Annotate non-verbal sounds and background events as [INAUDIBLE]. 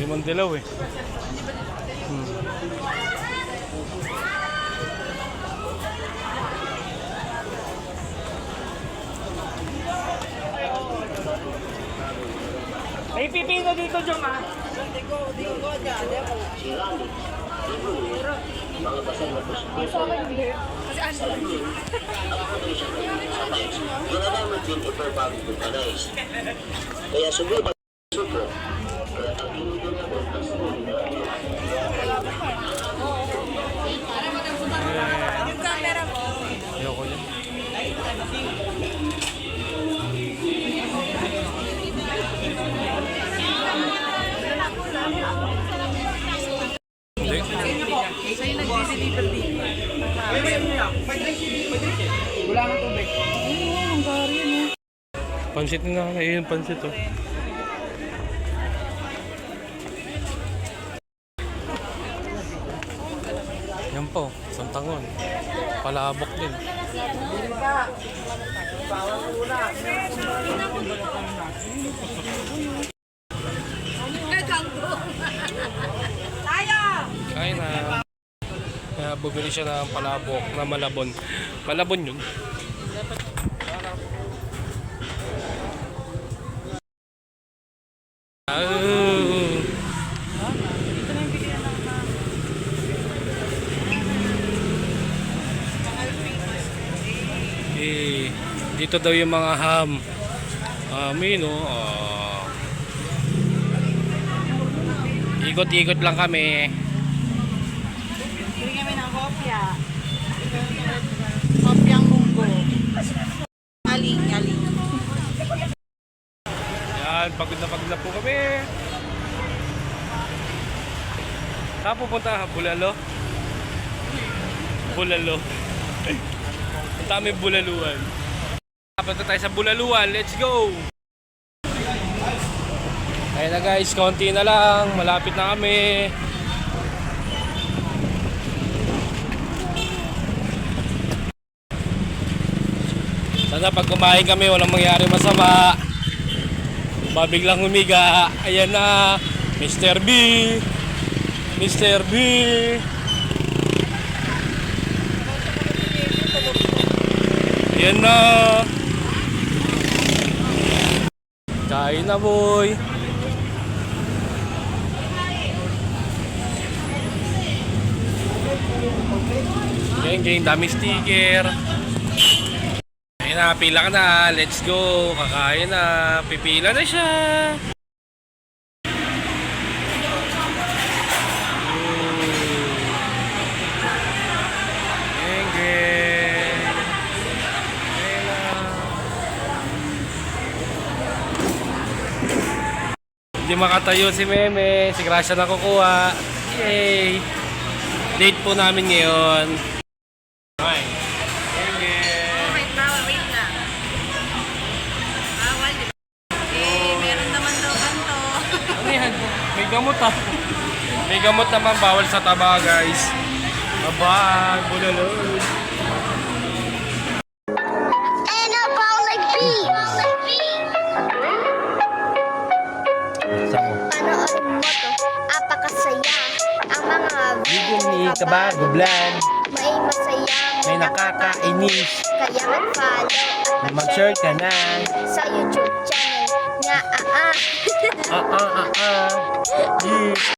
Limang dilaw eh. Hmm. May pipino dito, Jom, ah. Organize. Kaya subukan Wala nang tubig. Pansit na nga yung pansit oh. Yan po, santangon. Palabok din. Kaya Kaya bumili siya ng palabok na malabon. Malabon yun. Oh. Eh, dito daw yung mga ham. Amin, oh. ah. Ikot-ikot lang kami. Bili kami ng kopya. Kopyang munggo. Aling, aling. Yan, pagod na pagod na po kami. Saan pupunta? Bulalo? Bulalo. [LAUGHS] Ang dami bulaluan. Punta tayo sa bulaluan. Let's go! Ayun na guys, konti na lang. Malapit na kami. Sana pag kumain kami, walang mangyari masama. Babiglang humiga. Ayan na. Mr. B. Mr. B. Ayan na. Kain na boy. Gang gang, dami sticker. Ayun na, pila ka na. Let's go. Kakain na. Pipila na siya. Hindi makatayo si Meme. Si Gracia na kukuha. Yay! Date po namin ngayon. Okay. Gamot ah. May gamot naman bawal sa taba guys. Bye-bye. Bulalod. To, apakasaya. Ang mga Bigyan ni Kabagublan. may masaya, May nakakainis. Kaya mag-follow Mag-share ka na. sa YouTube channel nga ah ah. Ah ah ah ah. Yeah.